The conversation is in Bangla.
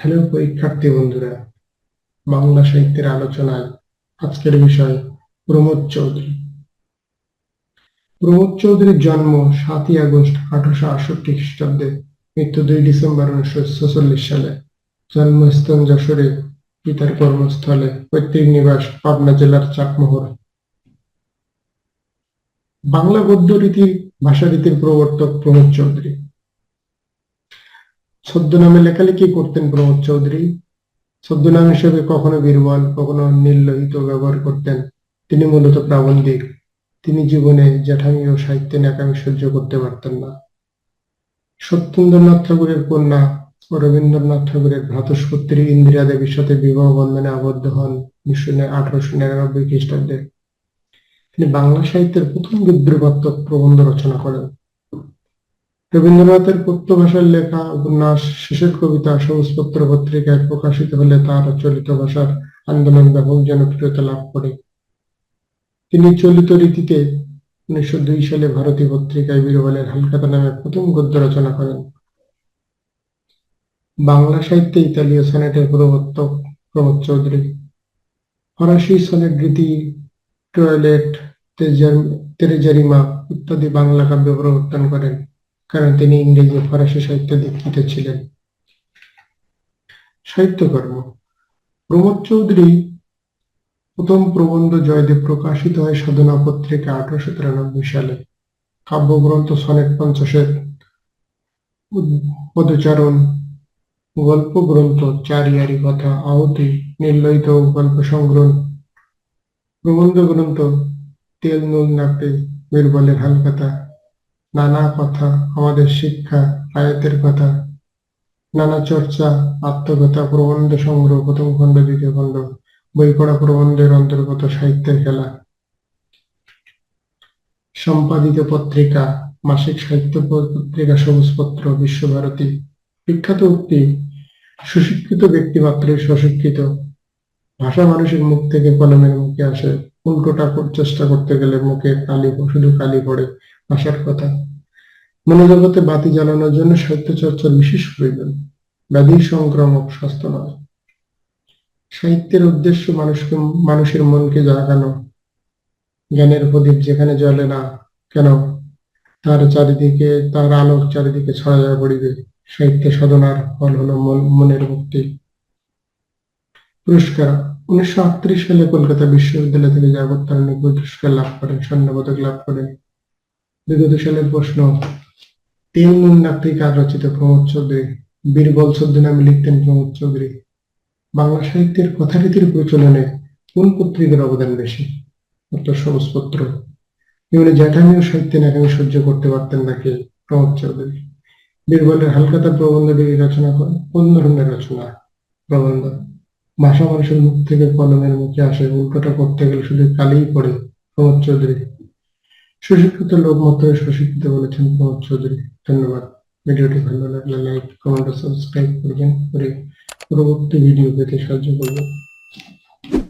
হ্যালো পরীক্ষার্থী বন্ধুরা, বাংলা সাহিত্যের আলোচনায় আজকের বিষয় প্রমোদ চৌধুরী। প্রমোদ চৌধুরীর জন্ম সাতই আগস্ট আঠারোশো আটষট্টি খ্রিস্টাব্দে, মৃত্যু দুই ডিসেম্বর উনিশশো ছেচল্লিশ সালে। জন্মস্থান যশোরে, পিতার কর্মস্থলে, পৈতৃক নিবাস পাবনা জেলার চাকমোহর। বাংলা গদ্য রীতির, ভাষা রীতির প্রবর্তক প্রমোদ চৌধুরী। ছদ্মনামে লেখালেখি করতেন প্রমোদ চৌধুরী। ছদ্মনাম হিসেবে কখনো বীরবল, কখনো নির্লোহিত ব্যবহার করতেন। তিনি মূলত প্রাবন্ধিক। তিনি জীবনে জ্যাঠামি ও সাহিত্যে ন্যাকামি সহ্য করতে পারতেন না। সত্যেন্দ্রনাথ ঠাকুরের কন্যা ও রবীন্দ্রনাথ ঠাকুরের ভ্রাতুষ্পুত্রী ইন্দিরা দেবীর সাথে বিবাহ বন্ধনে আবদ্ধ হন উনিশশো আঠারোশো নিরানব্বই খ্রিস্টাব্দে। তিনি বাংলা সাহিত্যের প্রথম বিদ্রোহাত্মক প্রবন্ধ রচনা করেন। রবীন্দ্রনাথের পদ্য ভাষার লেখা, উপন্যাস, শিশুর কবিতা সবুজপত্র পত্রিকায় প্রকাশিত হলে তার চলিত ভাষার আন্দোলন ব্যাপক জনপ্রিয়তা লাভ করে। তিনি চলিত রীতিতে উনিশশো দুই সালে ভারতী পত্রিকায় বীরবলের হালকাতা নামে প্রথম গদ্য রচনা করেন। বাংলা সাহিত্যে ইতালীয় সনেটের প্রবর্তক প্রমোদ চৌধুরী, ফরাসি সনেট রীতি, টয়লেট তেরেজারিমা ইত্যাদি বাংলা কাব্য প্রবর্তন করেন। কারণ তিনি ইংরেজি ও ফরাসি সাহিত্য দীক্ষিত ছিলেন। সাহিত্যকর্ম প্রমোদ চৌধুরী প্রথম প্রবন্ধ জয়দেব প্রকাশিত হয় সাধনা পত্রিকা আঠারোশো তিরানব্বই সালে। কাব্যগ্রন্থ সনেট পঞ্চাশের পদচারণ গল্প গ্রন্থ চারিয়ারি কথা, আহতি নির্লয়িত গল্প সংগ্রহ। প্রবন্ধ গ্রন্থ তেল নুন নাপে বীরবলের হালকাতা নানা কথা, আমাদের শিক্ষা, আয়াতের কথা, নানা চর্চা, আত্মকথা, প্রবন্ধ সংগ্রহ, প্রথম খণ্ড, দ্বিতীয় খণ্ড, বই পড়া প্রবন্ধের অন্তর্গত সাহিত্যের খেলা। সম্পাদিত পত্রিকা, মাসিক সাহিত্য পত্রিকা, সবুজপত্র, বিশ্বভারতী, বিখ্যাত উক্তি, সুশিক্ষিত ব্যক্তি মাত্রই স্বশিক্ষিত। ভাষা মানুষের মুখ থেকে কলমের মুখে আসে। উল্টোটা চেষ্টা করতে গেলে মুখে কালি শুধু কালি পড়ে ভাষার কথা। মনোজগতে বাতি জ্বালানোর জন্য সাহিত্য চর্চার বিশেষ প্রয়োজন। ব্যাধি সংক্রামক স্বাস্থ্য নয় সাহিত্যের উদ্দেশ্য মানুষকে, মানুষের মনকে জাগানো। জ্ঞানের প্রদীপ যেখানে জ্বলে না কেন? তার চারিদিকে, তার আলোক চারিদিকে ছড়াইয়া পড়িবে। সাহিত্য সাধনার ফল হলো মনের মুক্তি। পুরস্কার উনিশশো আটত্রিশ সালে কলকাতা বিশ্ববিদ্যালয় থেকে জগত্তারণী পুরস্কার লাভ করেন, স্বর্ণপদক লাভ করেন। বিগত সালের প্রশ্ন, তিন নাট্রিকার রচিত? প্রমোদ চৌধুরী, বীরবল ছদ্মনামে লিখতেন প্রমোদ চৌধুরী। বাংলা সাহিত্যের কথারীতির প্রচলনে কোন পত্রিকার অবদান বেশি? উত্তর, সবুজপত্র। এগুলো জ্যাঠামিও সাহিত্যে নাকামি সহ্য করতে পারতেন নাকি প্রমোদ চৌধুরী? বীরবলের হালকাতা প্রবন্ধ রচনা করেন কোন ধরনের রচনা, প্রবন্ধ। ভাষা মানুষের মুখ থেকে কলমের মুখে আসে, উল্টোটা করতে গেলে শুধু কালেই পড়ে, প্রমোদ চৌধুরী। সুশিক্ষিত লোক মতো সুশিক্ষিত বলেছেন প্রমোদ চৌধুরী। ধন্যবাদ। ভিডিওটি ভালো লাগলে লাইক, কমেন্ট সাবস্ক্রাইব করবেন। করে পরবর্তী ভিডিও পেতে সাহায্য করবেন।